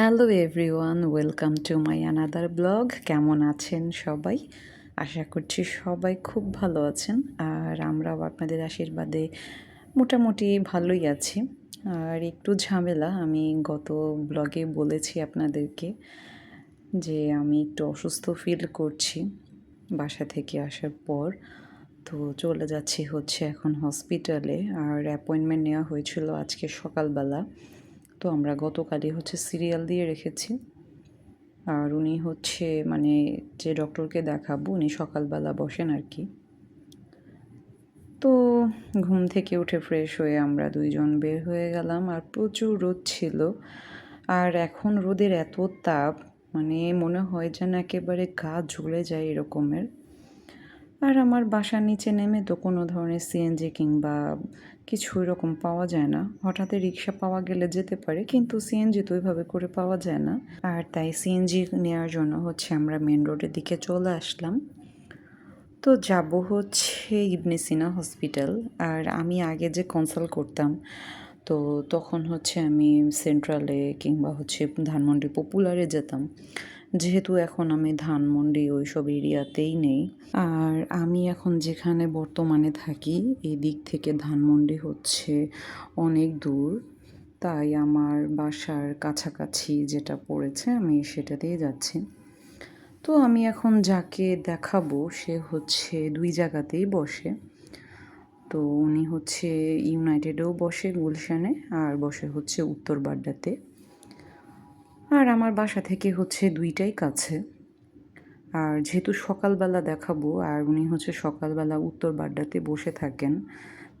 Hello everyone welcome to my another blog কেমন আছেন সবাই? আশা করছি সবাই খুব ভালো আছেন, আর আমরাও আপনাদের আশীর্বাদে মোটামুটি ভালোই আছি। আর একটু ঝামেলা, আমি গত ব্লগে বলেছি আপনাদেরকে যে আমি একটু অসুস্থ ফিল করছি বাসা থেকে আসার পর। তো চলে যাচ্ছি হচ্ছে এখন হসপিটালে আর অ্যাপয়েন্টমেন্ট নেওয়া হয়েছিল আজকে সকালবেলা। তো আমরা গতকালই হচ্ছে সিরিয়াল দিয়ে রেখেছি। আর উনি হচ্ছে মানে যে ডক্টরকে দেখাবো, উনি সকালবেলা বসেন আর কি। তো ঘুম থেকে উঠে ফ্রেশ হয়ে আমরা দুইজন বের হয়ে গেলাম আর প্রচুর রোদ ছিল। আর এখন রোদের এত তাপ মানে মনে হয় যেন একেবারে গা ঝুলে যায় এরকমের। আর আমার বাসার নিচে নেমে তো কোনো ধরনের সিএনজি কিংবা কিছু এরকম পাওয়া যায় না। হঠাৎ রিক্সা পাওয়া গেলে যেতে পারে, কিন্তু সিএনজি তো ওইভাবে করে পাওয়া যায় না। আর তাই সিএনজি নেওয়ার জন্য হচ্ছে আমরা মেন রোডের দিকে চলে আসলাম। তো যাব হচ্ছে ইবনে সিনা হসপিটাল আর আমি আগে যে কনসাল্ট করতাম, তো তখন হচ্ছে আমি সেন্ট্রালে কিংবা হচ্ছে ধানমন্ডি পপুলারে যেতাম। যেহেতু এখন আমি ধানমন্ডি ওই সব এরিয়াতেই নেই, আর আমি এখন যেখানে বর্তমানে থাকি এই দিক থেকে ধানমন্ডি হচ্ছে অনেক দূর। তাই আমার বাসার কাছাকাছি যেটা পড়েছে, আমি সেটাতেই যাচ্ছি। তো আমি এখন যাকে দেখাবো, সে হচ্ছে দুই জায়গাতেই বসে। তো উনি হচ্ছে ইউনাইটেডেও বসে গুলশানে, আর বসে হচ্ছে উত্তর বাড্ডাতে। আর আমার বাসা থেকে হচ্ছে দুইটাই কাছে। আর যেহেতু সকালবেলা দেখাবো, আর উনি হচ্ছে সকালবেলা উত্তর বাড্ডাতে বসে থাকেন,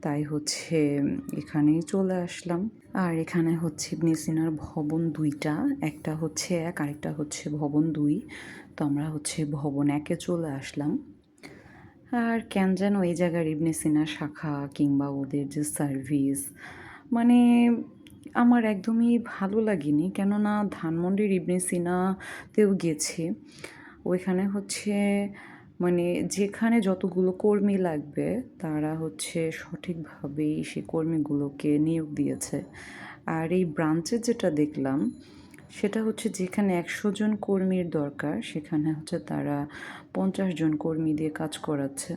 তাই হচ্ছে এখানেই চলে আসলাম। আর এখানে হচ্ছে ইবনে সিনার ভবন দুইটা, একটা হচ্ছে এক, আরেকটা হচ্ছে ভবন দুই। তো আমরা হচ্ছে ভবন একে চলে আসলাম। আর কেন যেন এই জায়গার ইবনে সিনা শাখা কিংবা ওদের যে সার্ভিস মানে আমার একদমই ভালো লাগেনি। কেননা ধানমন্ডির ইবনে সিনাতেও গেছি। ওইখানে হচ্ছে মানে যেখানে যতগুলো কর্মী লাগবে, তারা হচ্ছে সঠিকভাবেই সেই কর্মীগুলোকে নিয়োগ দিয়েছে। আর এই ব্রাঞ্চে যেটা দেখলাম, সেটা হচ্ছে যেখানে একশো জন কর্মীর দরকার, সেখানে হচ্ছে তারা পঞ্চাশ জন কর্মী দিয়ে কাজ করাচ্ছে।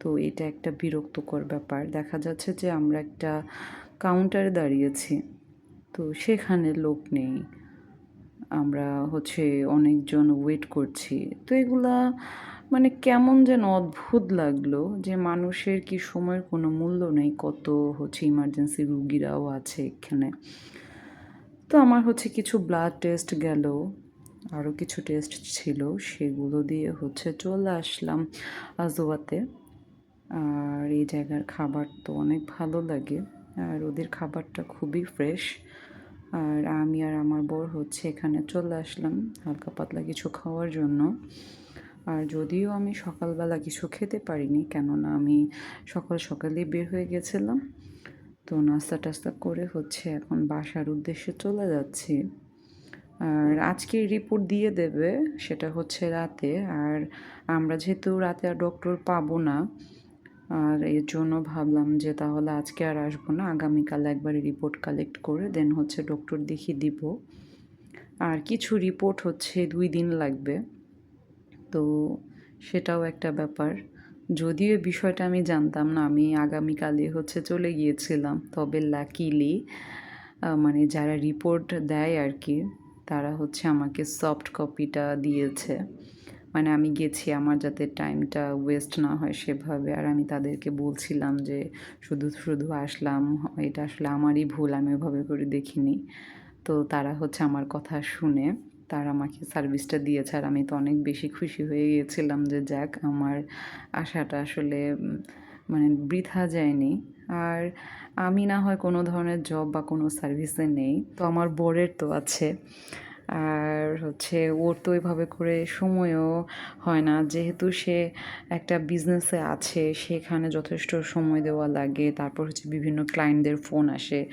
তো এটা একটা বিরক্তকর ব্যাপার। দেখা যাচ্ছে যে আমরা একটা কাউন্টারে দাঁড়িয়েছি। তো সেখানে লোক নেই। আমরা হচ্ছে অনেকজন ওয়েট করছি। তো এগুলা মানে কেমন যেন অদ্ভুত লাগল যে মানুষের কি সময়ের কোনো মূল্য নেই, কত হচ্ছে ইমার্জেন্সি রুগীরাও আছে এখানে। তো আমার হচ্ছে কিছু ব্লাড টেস্ট গেল আরও কিছু টেস্ট ছিল, সেগুলো দিয়ে হচ্ছে চলে আসলাম আজোয়াতে আর এই জায়গার খাবার তো অনেক ভালো লাগে। আর ওদের খাবারটা খুবই ফ্রেশ আর আমি আর আমার বর হচ্ছে এখানে চলে আসলাম হালকা পাতলা কিছু খাওয়ার জন্য। আর যদিও আমি সকালবেলা কিছু খেতে পারিনি, কেননা আমি সকাল সকালেই বের হয়ে গেছিলাম। তো নাস্তা টাস্তা করে হচ্ছে এখন বাসার উদ্দেশ্যে চলে যাচ্ছি। আর আজকে রিপোর্ট দিয়ে দেবে, সেটা হচ্ছে রাতে। আর আমরা যেহেতু রাতে আর ডক্টর পাবো না আর এর জন্য ভাবলাম যে তাহলে আজকে আর আসব না, আগামীকাল একবারে রিপোর্ট কালেক্ট করে দেন হচ্ছে ডক্টর দেখিয়ে দিব। আর কিছু রিপোর্ট হচ্ছে দুই দিন লাগবে। তো সেটাও একটা ব্যাপার। যদিও বিষয়টা আমি জানতাম না, আমি আগামীকালে হচ্ছে চলে গিয়েছিলাম, তবে লাকিলি মানে যারা রিপোর্ট দেয় আর কি, তারা হচ্ছে আমাকে সফট কপিটা দিয়েছে। মানে আমি গেছি আমার যাতে টাইমটা ওয়েস্ট না হয় সেভাবে। আর আমি তাদেরকে বলছিলাম যে, শুধু শুধু আসলাম, এটা আসলে আমারই ভুল, আমি ওভাবে করে দেখিনি। তো তারা হচ্ছে আমার কথা শুনে, তারা আমাকে সার্ভিসটা দিয়েছে। আর আমি তো অনেক বেশি খুশি হয়ে গিয়েছিলাম যে, যাক, আমার আশাটা আসলে মানে বৃথা যায়নি। আর আমি না হয় কোনো ধরনের জব বা কোনো সার্ভিসে নেই। তো আমার বরের তো আছে। আর হচ্ছে ওর তো এভাবে করে সময়ও হয় না। যেহেতু সে একটা বিজনেসে আছে, সেখানে যথেষ্ট সময় দেওয়া লাগে, তারপর হচ্ছে বিভিন্ন ক্লায়েন্টদের ফোন আসে।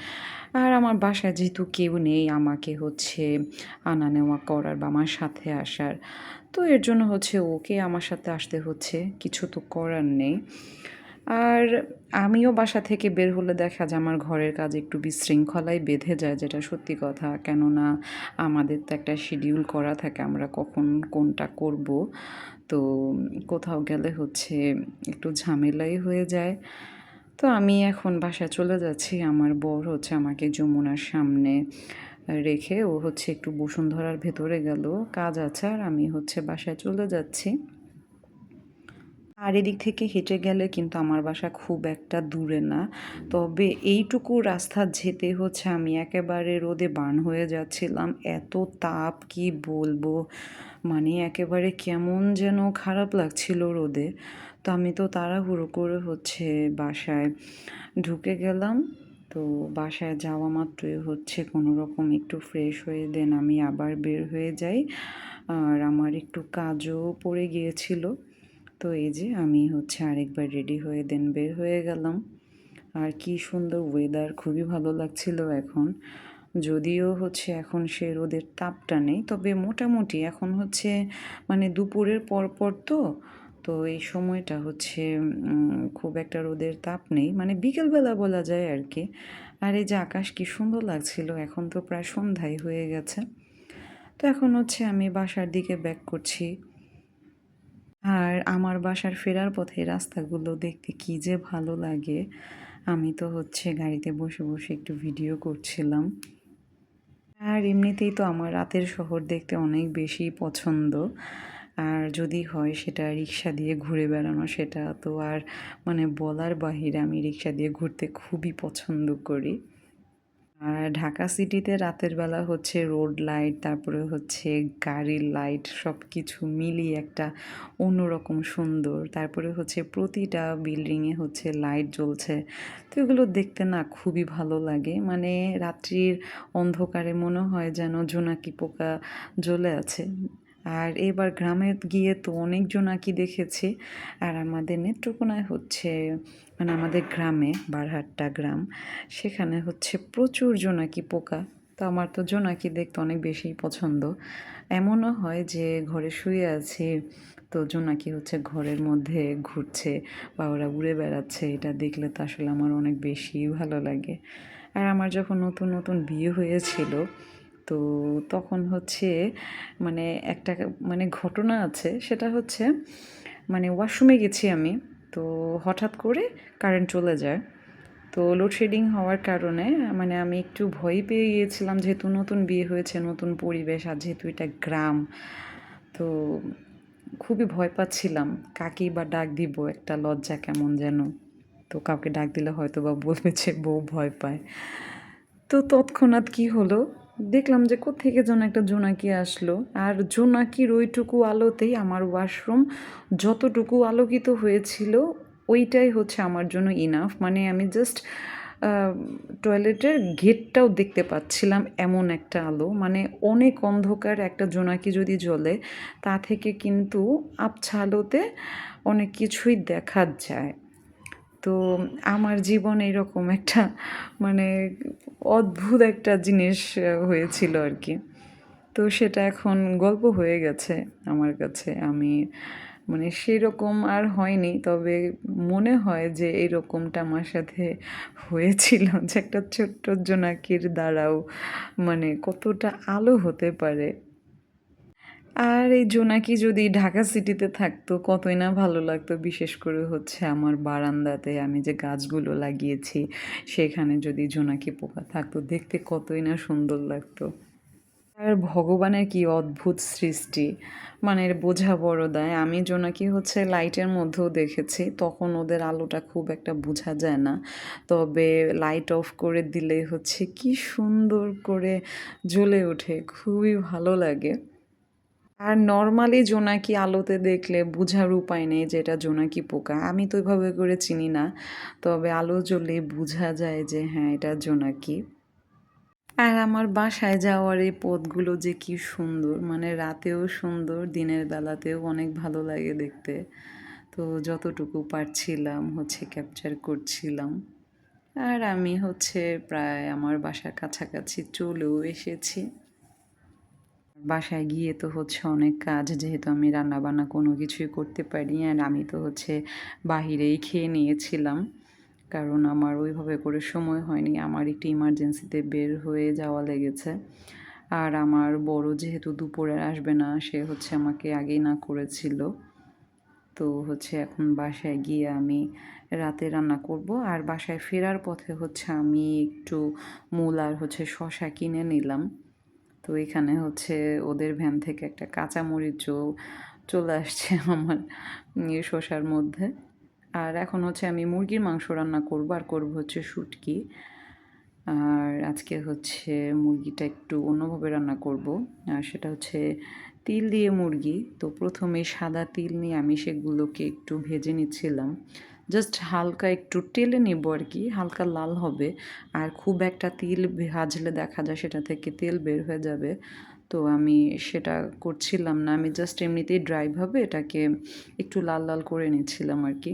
আর আমার বাসায় যেহেতু কেউ নেই, আমাকে হচ্ছে আনা নেওয়া করার বা আমার সাথে আসার। তো এর জন্য হচ্ছে ওকে আমার সাথে আসতে হচ্ছে, কিছু তো করার নেই। আর আমিও বাসা থেকে বের হলে দেখা যায় আমার ঘরের কাজ একটু বিশৃঙ্খলাই বেঁধে যায়, যেটা সত্যি কথা। কেননা আমাদের তো একটা শিডিউল করা থাকে, আমরা কখন কোনটা করব। তো কোথাও গেলে হচ্ছে একটু ঝামেলাই হয়ে যায়। তো আমি এখন বাসায় চলে যাচ্ছি, আমার বর হচ্ছে আমাকে যমুনার সামনে রেখে, ও হচ্ছে একটু বসুন্ধরার ভেতরে গেল, কাজ আছে আর আমি হচ্ছে বাসায় চলে যাচ্ছি। আর এদিক থেকে হেঁটে গেলে কিন্তু আমার বাসা খুব একটা দূরে না। তবে এইটুকু রাস্তা যেতে হচ্ছে, আমি একেবারে রোদে বার্ন হয়ে যাচ্ছিলাম। এত তাপ, কি বলব? মানে একেবারে কেমন যেন খারাপ লাগছিল রোদে। তো আমি তো তাড়াহুড়ো করে হচ্ছে বাসায় ঢুকে গেলাম। তো বাসায় যাওয়া মাত্রই হচ্ছে কোনো রকম একটু ফ্রেশ হয়ে দেন আমি আবার বের হয়ে যাই। আর আমার একটু কাজও পড়ে গিয়েছিল। তো এই যে আমি হচ্ছে আরেকবার রেডি হয়ে দেন বের হয়ে গেলাম। আর কি সুন্দর ওয়েদার খুবই ভালো লাগছিল এখন। যদিও হচ্ছে এখন সে রোদের তাপটা নেই, তবে মোটামুটি এখন হচ্ছে মানে দুপুরের পর পর তো তো এই সময়টা হচ্ছে খুব একটা রোদের তাপ নেই। মানে বিকেলবেলা বলা যায় আর কি। আর এই যে আকাশ কি সুন্দর লাগছিল, এখন তো প্রায় সন্ধ্যায় হয়ে গেছে। তো এখন হচ্ছে আমি বাসার দিকে ব্যাক করছি। আর আমার বাসার ফেরার পথে রাস্তাগুলো দেখতে কী যে ভালো লাগে। আমি তো হচ্ছে গাড়িতে বসে বসে একটু ভিডিও করছিলাম। আর এমনিতেই তো আমার রাতের শহর দেখতে অনেক বেশি পছন্দ। আর যদি হয় সেটা রিক্সা দিয়ে ঘুরে বেড়ানো, সেটা তো আর মানে বলার বাহিরে আমি রিক্সা দিয়ে ঘুরতে খুবই পছন্দ করি। আর ঢাকা সিটিতে রাতের বেলা হচ্ছে রোড লাইট, তারপরে হচ্ছে গাড়ির লাইট সব কিছু মিলিয়ে একটা অন্যরকম সুন্দর। তারপরে হচ্ছে প্রতিটা বিল্ডিংয়ে হচ্ছে লাইট জ্বলছে। তো এগুলো দেখতে না খুবই ভালো লাগে। মানে রাত্রির অন্ধকারে মনে হয় যেন জোনাকি পোকা জ্বলে আছে। আর এবার গ্রামে গিয়ে তো অনেক জোনাকি দেখেছি। আর আমাদের নেত্রকোনায় হচ্ছে মানে আমাদের গ্রামে, বারহাট্টা গ্রাম, সেখানে হচ্ছে প্রচুর জোনাকি পোকা। তো আমার তো জোনাকি দেখতে অনেক বেশি পছন্দ। এমনও হয় যে ঘরে শুয়ে আছি, তো জোনাকি হচ্ছে ঘরের মধ্যে ঘুরছে বা ওরা উড়ে বেড়াচ্ছে, এটা দেখলে তো আসলে আমার অনেক বেশি ভালো লাগে। আর আমার যখন নতুন নতুন বিয়ে হয়েছিল তো তখন হচ্ছে মানে একটা মানে ঘটনা আছে, সেটা হচ্ছে মানে ওয়াশরুমে গেছি আমি, তো হঠাৎ করে কারেন্ট চলে যায়। তো লোডশেডিং হওয়ার কারণে মানে আমি একটু ভয় পেয়ে গিয়েছিলাম যেহেতু নতুন বিয়ে হয়েছে, নতুন পরিবেশ আর যেহেতু এটা গ্রাম, তো খুবই ভয় পাচ্ছিলাম, কাকি বা ডাক দিব, একটা লজ্জা কেমন যেন। তো কাউকে ডাক দিলে হয়তো বা বলবে যে বউ ভয় পায়। তো তৎক্ষণাৎ কি হলো? দেখলাম যে কোথেকে যেন একটা জোনাকি আসলো। আর জোনাকির ওইটুকু আলোতেই আমার ওয়াশরুম যতটুকু আলোকিত হয়েছিল, ওইটাই হচ্ছে আমার জন্য ইনাফ মানে আমি জাস্ট টয়লেটের গেটটাও দেখতে পাচ্ছিলাম এমন একটা আলো। মানে অনেক অন্ধকার একটা জোনাকি যদি জ্বলে, তা থেকে কিন্তু আবছা আলোতে অনেক কিছুই দেখা যায়। তো আমার জীবনে এরকম একটা মানে অদ্ভুত একটা জিনিস হয়েছিল আর কি তো সেটা এখন গল্প হয়ে গেছে আমার কাছে। আমি মানে সেরকম আর হয়নি, তবে মনে হয় যে এরকমটা আমার সাথে হয়েছিল যে একটা ছোট্ট জোনাকির দ্বারাও মানে কতটা আলো হতে পারে। আর এই জোনাকি যদি ঢাকা সিটিতে থাকতো, কতই না ভালো লাগতো। বিশেষ করে হচ্ছে আমার বারান্দাতে আমি যে গাছগুলো লাগিয়েছি, সেখানে যদি জোনাকি পোকা থাকতো, দেখতে কতই না সুন্দর লাগতো। আর ভগবানের কি অদ্ভুত সৃষ্টি। মানে বোঝা বড় দেয়। আমি জোনাকি হচ্ছে লাইটের মধ্যেও দেখেছি, তখন ওদের আলোটা খুব একটা বোঝা যায় না। তবে লাইট অফ করে দিলে হচ্ছে কি সুন্দর করে জ্বলে ওঠে, খুবই ভালো লাগে। আর নর্মালি জোনাকি আলোতে দেখলে বোঝার উপায় নেই যে এটা জোনাকি পোকা। আমি তো ওইভাবে করে চিনি না, তবে আলো জ্বলে বোঝা যায় যে হ্যাঁ এটা জোনাকি। আর আমার বাসায় যাওয়ার এই পথগুলো যে কি সুন্দর মানে রাতেও সুন্দর, দিনের বেলাতেও অনেক ভালো লাগে দেখতে। তো যতটুকু পারছিলাম, হচ্ছে ক্যাপচার করছিলাম। আর আমি হচ্ছে প্রায় আমার বাসার কাছাকাছি চলেও এসেছি। বাসায় গিয়ে তো হচ্ছে অনেক কাজ, যেহেতু আমি রান্না বান্না কোনো কিছুই করতে পারি আর আমি তো হচ্ছে বাহিরেই খেয়ে নিয়েছিলাম। কারণ আমার ওইভাবে করে সময় হয়নি। আমার একটু ইমার্জেন্সিতে বের হয়ে যাওয়া লেগেছে। আর আমার বড় যেহেতু দুপুরে আসবে না, সে হচ্ছে আমাকে আগেই না করেছিল। তো হচ্ছে এখন বাসায় গিয়ে আমি রাতে রান্না করব। আর বাসায় ফেরার পথে হচ্ছে আমি একটু মূল আর হচ্ছে শশা কিনে নিলাম। তো এখানে হচ্ছে ওদের ভ্যান থেকে একটা কাঁচা মরিচও চলে আসছে আমার শশার মধ্যে। আর এখন হচ্ছে আমি মুরগির মাংস রান্না করব আর করব হচ্ছে শুটকি। আর আজকে হচ্ছে মুরগিটা একটু অন্যভাবে রান্না করব। আর সেটা হচ্ছে তিল দিয়ে মুরগি। তো প্রথমে সাদা তিল নিয়ে আমি সেগুলোকে একটু ভেজে নিচ্ছিলাম। জাস্ট হালকা একটু টেলে নিব আর কি, হালকা লাল হবে। আর খুব একটা তিল ভাজলে দেখা যায় সেটা থেকে তেল বের হয়ে যাবে। তো আমি সেটা করছিলাম না, আমি জাস্ট এমনিতেই ড্রাইভাবে এটাকে একটু লাল লাল করে নিচ্ছিলাম আর কি।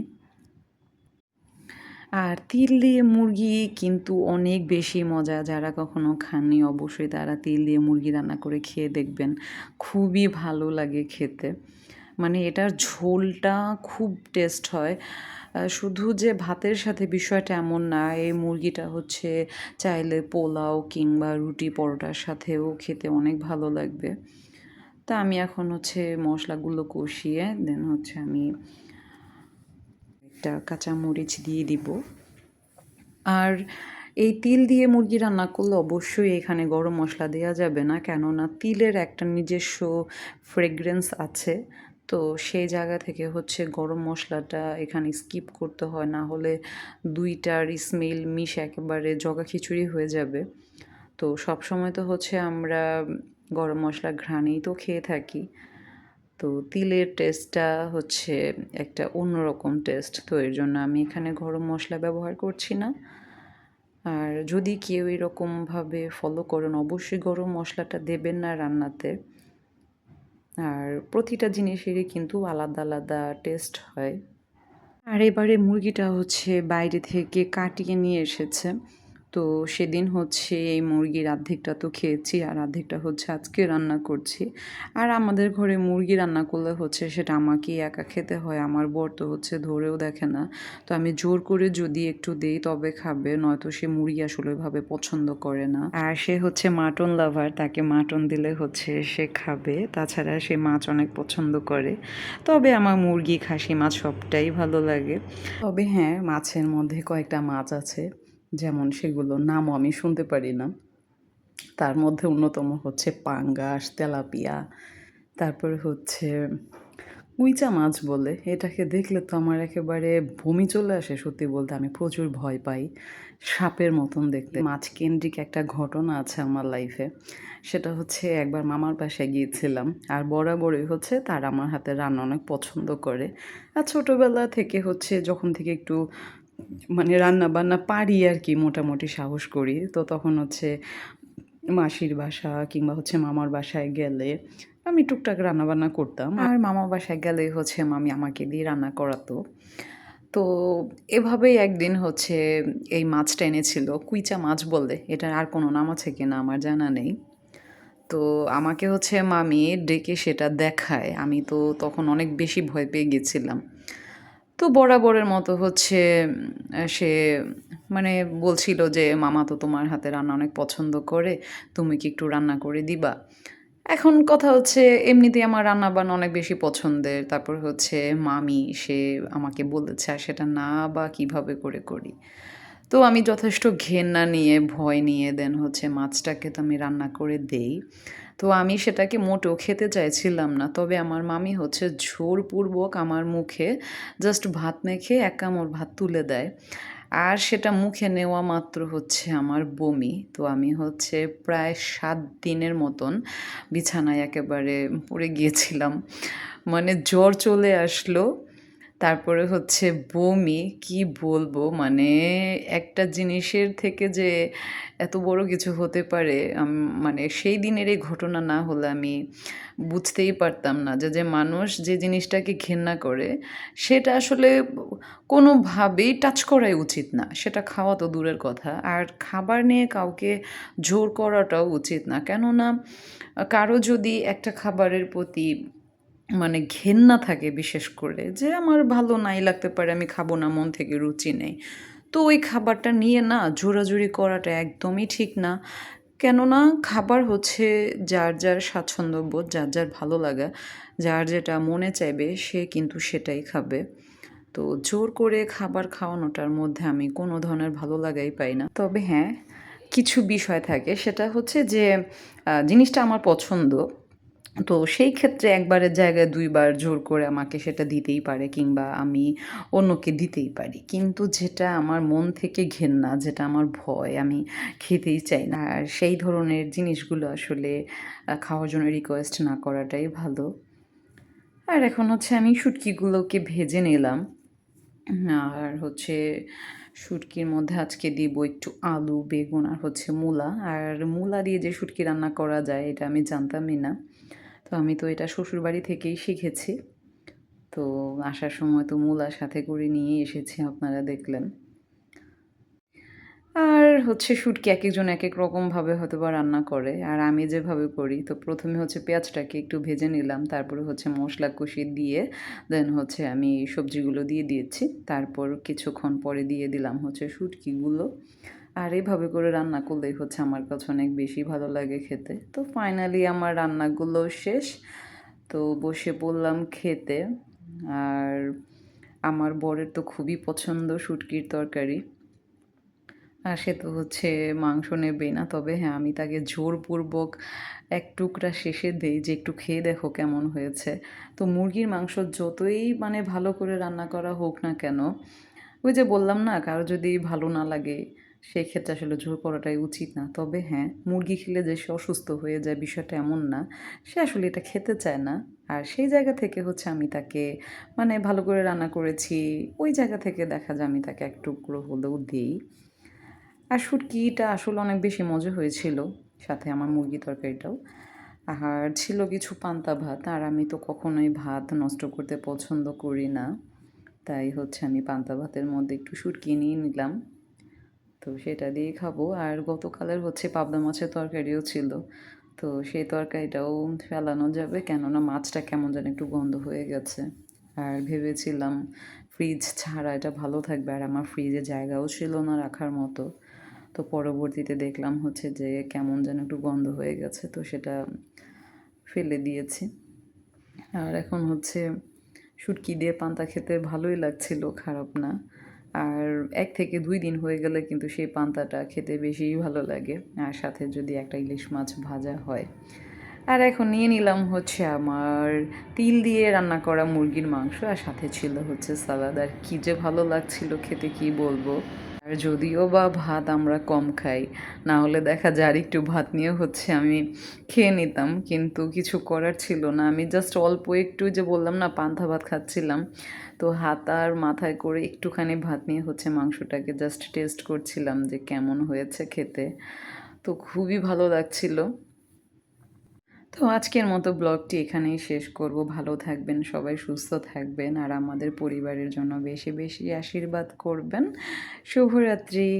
আর তিল দিয়ে মুরগি কিন্তু অনেক বেশি মজা, যারা কখনো খাননি অবশ্যই তারা তিল দিয়ে মুরগি রান্না করে খেয়ে দেখবেন। খুবই ভালো লাগে খেতে। মানে এটার ঝোলটা খুব টেস্ট হয়। শুধু যে ভাতের সাথে বিষয়টা এমন না, এই মুরগিটা হচ্ছে চাইলে পোলাও কিংবা রুটি পরোটার সাথেও খেতে অনেক ভালো লাগবে। তা আমি এখন হচ্ছে মশলাগুলো কষিয়ে, দেন হচ্ছে আমি একটা কাঁচা মরিচ দিয়ে দিব। আর এই তিল দিয়ে মুরগি রান্না করলে অবশ্যই এখানে গরম মশলা দেওয়া যাবে না, কেননা তিলের একটা নিজস্ব ফ্রেগরেন্স আছে। তো সেই জায়গা থেকে হচ্ছে গরম মশলাটা এখানে স্কিপ করতে হয়। না হলে দুইটার স্মেল মিশে একেবারে জগা খিচুড়ি হয়ে যাবে। তো সব সময় তো হচ্ছে আমরা গরম মশলা ঘ্রাণেই তো খেয়ে থাকি। তো তিলের টেস্টটা হচ্ছে একটা অন্যরকম টেস্ট তো এর জন্য আমি এখানে গরম মশলা ব্যবহার করছি না। আর যদি কেউ এরকমভাবে ফলো করেন, অবশ্যই গরম মশলাটা দেবেন না রান্নাতে। আর প্রতিটা জিনিসেরই কিন্তু আলাদা আলাদা টেস্ট হয়। আর এবারে মুরগিটা হচ্ছে বাইরে থেকে কাটিয়ে নিয়ে এসেছে। তো সেদিন হচ্ছে এই মুরগির অর্ধেকটা তো খেয়েছি আর অর্ধেকটা হচ্ছে আজকে রান্না করছি। আর আমাদের ঘরে মুরগি রান্না করলে হচ্ছে সেটা আমাকেই একা খেতে হয়, আমার বর তো হচ্ছে ধরেও দেখে না। তো আমি জোর করে যদি একটু দেই তবে খাবে, নয়তো সে মুরগি আসলে ওইভাবে পছন্দ করে না। আর সে হচ্ছে মাটন লাভার তাকে মাটন দিলে হচ্ছে সে খাবে, তাছাড়া সে মাছ অনেক পছন্দ করে। তবে আমার মুরগি, খাসি মাছ সবটাই ভালো লাগে। তবে হ্যাঁ মাছের মধ্যে কয়েকটা মাছ আছে। যেমন সেগুলোর নামও আমি শুনতে পারি না। তার মধ্যে অন্যতম হচ্ছে পাঙ্গাস, তেলাপিয়া, তারপরে হচ্ছে উইচা মাছ বলে। এটাকে দেখলে তো আমার একেবারে বমি চলে আসে সত্যি বলতে। আমি প্রচুর ভয় পাই সাপের মতন দেখতে। মাছ কেন্দ্রিক একটা ঘটনা আছে আমার লাইফে সেটা হচ্ছে একবার মামার বাসায় গিয়েছিলাম। আর বরাবরই হচ্ছে তার আমার হাতে রান্না অনেক পছন্দ করে। আর ছোটোবেলা থেকে হচ্ছে যখন থেকে একটু মানে রান্না বান্না পারি আর কি, মোটামুটি সাহস করি। তো তখন হচ্ছে মাসির বাসা কিংবা হচ্ছে মামার বাসায় গেলে আমি টুকটাক রান্না বান্না করতাম। আর মামার বাসায় গেলে হচ্ছে মামি আমাকে দিয়ে রান্না করাতো। তো এভাবেই একদিন হচ্ছে এই মাছটা এনেছিল, কুইচা মাছ বলে, এটার আর কোনো নাম আছে কিনা আমার জানা নেই। তো আমাকে হচ্ছে মামি ডেকে সেটা দেখায়। আমি তো তখন অনেক বেশি ভয় পেয়ে গেছিলাম। তো বরাবরের মতো হচ্ছে সে মানে বলছিল যে, মামা তো তোমার হাতে রান্না অনেক পছন্দ করে, তুমি কি একটু রান্না করে দিবা? এখন কথা হচ্ছে, এমনিতেই আমার রান্না বান্না অনেক বেশি পছন্দের। তারপর হচ্ছে, মামি, সে আমাকে বলেছে, আর সেটা না বা কীভাবে করে করি? তো আমি যথেষ্ট ঘেন্না নিয়ে, ভয় নিয়ে দেন হচ্ছে মাছটাকে তো আমি রান্না করে দেই। তো আমি সেটাকে মোটেও খেতে চাইছিলাম না। তবে আমার মামি হচ্ছে জোরপূর্বক আমার মুখে জাস্ট ভাত মেখে এক কামড় ভাত তুলে দেয়। আর সেটা মুখে নেওয়া মাত্র হচ্ছে আমার বমি। তো আমি হচ্ছে প্রায় সাত দিনের মতন বিছানায় একেবারে পড়ে গিয়েছিলাম। মানে জ্বর চলে আসলো। তারপরে হচ্ছে বমি, কি বলব? মানে একটা জিনিসের থেকে যে এত বড় কিছু হতে পারে মানে সেই দিনের এই ঘটনা না হলে আমি বুঝতেই পারতাম না যে যে মানুষ যে জিনিসটাকে ঘেন্না করে, সেটা আসলে কোনোভাবেই টাচ করাই উচিত না। সেটা খাওয়া তো দূরের কথা। আর খাবার নিয়ে কাউকে জোর করাটাও উচিত না। কেননা, কারও যদি একটা খাবারের প্রতি মানে ঘেন্না থাকে বিশেষ করে যে আমার ভালো নাই লাগতে পারে, আমি খাব না, মন থেকে রুচি নেই। তো ওই খাবারটা নিয়ে না জোরাজুরি করাটা একদমই ঠিক না। কেননা খাবার হচ্ছে যার যার স্বাচ্ছন্দ্যবোধ, যার যার ভালো লাগা, যার যেটা মনে চাইবে সে কিন্তু সেটাই খাবে। তো জোর করে খাবার খাওয়ানোটার মধ্যে আমি কোনো ধরনের ভালো লাগাই পাই না। তবে হ্যাঁ কিছু বিষয় থাকে। সেটা হচ্ছে যে জিনিসটা আমার পছন্দ। তো সেই ক্ষেত্রে একবারের জায়গায় দুইবার জোর করে আমাকে সেটা দিতেই পারে কিংবা আমি অন্যকে দিতেই পারি। কিন্তু যেটা আমার মন থেকে ঘেন্না, যেটা আমার ভয়, আমি খেতেই চাই না। আর সেই ধরনের জিনিসগুলো আসলে খাওয়ার জন্য রিকোয়েস্ট না করাটাই ভালো। আর এখন হচ্ছে আমি শুটকিগুলোকে ভেজে নিলাম। আর হচ্ছে শুটকির মধ্যে আজকে দিব একটু আলু, বেগুন আর হচ্ছে মূলা। আর মূলা দিয়ে যে শুটকি রান্না করা যায়, এটা আমি জানতামই না। তো আমি তো এটা শ্বশুরবাড়ি থেকেই শিখেছি। তো আসার সময় তো মূলা সাথে করে নিয়ে এসেছি, আপনারা দেখলেন। আর হচ্ছে শুটকি এক একজন এক এক রকমভাবে হয়তো বা রান্না করে। আর আমি যেভাবে করি, তো প্রথমে হচ্ছে পেঁয়াজটাকে একটু ভেজে নিলাম, তারপরে হচ্ছে মশলা কষিয়ে দিয়ে দেন হচ্ছে আমি সবজিগুলো দিয়ে দিয়েছি। তারপর কিছুক্ষণ পরে দিয়ে দিলাম হচ্ছে শুটকিগুলো। আর এইভাবে করে রান্না করলেই হচ্ছে আমার কাছে অনেক বেশি ভালো লাগে খেতে। তো ফাইনালি আমার রান্নাগুলো শেষ। তো বসে পড়লাম খেতে। আর আমার বরের তো খুবই পছন্দ শুটকির তরকারি। আর সে তো হচ্ছে মাংস নেবেই না। তবে হ্যাঁ আমি তাকে জোরপূর্বক এক টুকরা শেষে দেই যে একটু খেয়ে দেখো কেমন হয়েছে। তো মুরগির মাংস যতই মানে ভালো করে রান্না করা হোক না কেন, ওই যে বললাম না, কারও যদি ভালো না লাগে সেই ক্ষেত্রে আসলে জোর করাটাই উচিত না। তবে হ্যাঁ মুরগি খেলে যে সে অসুস্থ হয়ে যায় বিষয়টা এমন না, সে আসলে এটা খেতে চায় না। আর সেই জায়গা থেকে হচ্ছে আমি তাকে মানে ভালো করে রান্না করেছি, ওই জায়গা থেকে দেখা যায় আমি তাকে এক টুকরো হলেও দিই। আর শুটকিটা আসলে অনেক বেশি মজা হয়েছিল, সাথে আমার মুরগি তরকারিটাও। আর ছিল কিছু পান্তা ভাত, আর আমি তো কখনোই ভাত নষ্ট করতে পছন্দ করি না। তাই হচ্ছে আমি পান্তা ভাতের মধ্যে একটু শুটকি নিয়ে নিলাম। তো সেটা দিয়ে খাব। আর গতকালের হচ্ছে পাবদা মাছের তরকারিও ছিল। তো সেই তরকারিটাও ফেলানো যাবে, কেননা মাছটা কেমন যেন একটু গন্ধ হয়ে গেছে। আর ভেবেছিলাম ফ্রিজ ছাড়া এটা ভালো থাকবে, আর আমার ফ্রিজে জায়গাও ছিল না রাখার মতো। তো পরবর্তীতে দেখলাম হচ্ছে যে কেমন যেন একটু গন্ধ হয়ে গেছে, তো সেটা ফেলে দিয়েছি। আর এখন হচ্ছে শুটকি দিয়ে পান্তা খেতে ভালোই লাগছিল, খারাপ না। আর এক থেকে দুই দিন হয়ে গেলে কিন্তু সেই পান্তাটা খেতে বেশিই ভালো লাগে। আর সাথে যদি একটা ইলিশ মাছ ভাজা হয়। আর এখন নিয়ে নিলাম হচ্ছে আমার তিল দিয়ে রান্না করা মুরগির মাংস। আর সাথে ছিল হচ্ছে সালাদ। আর কী যে ভালো লাগছিল খেতে কি বলব? আর যদিও বা ভাত আমরা কম খাই, না হলে দেখা যায় আর একটু ভাত নিয়ে হচ্ছে আমি খেয়ে নিতাম। কিন্তু কিছু করার ছিল না। আমি জাস্ট অল্প একটু যে বললাম না, পান্তা ভাত খাচ্ছিলাম। তো হাত আর মাথায় করে একটুখানি ভাত নিয়ে হচ্ছে মাংসটাকে জাস্ট টেস্ট করছিলাম যে কেমন হয়েছে খেতে। তো খুবই ভালো লাগছিল। তো আজকের মতো ব্লগটি এখানেই শেষ করব। ভালো থাকবেন, সবাই সুস্থ থাকবেন আর আমাদের পরিবারের জন্য বেশি বেশি আশীর্বাদ করবেন। শুভরাত্রি।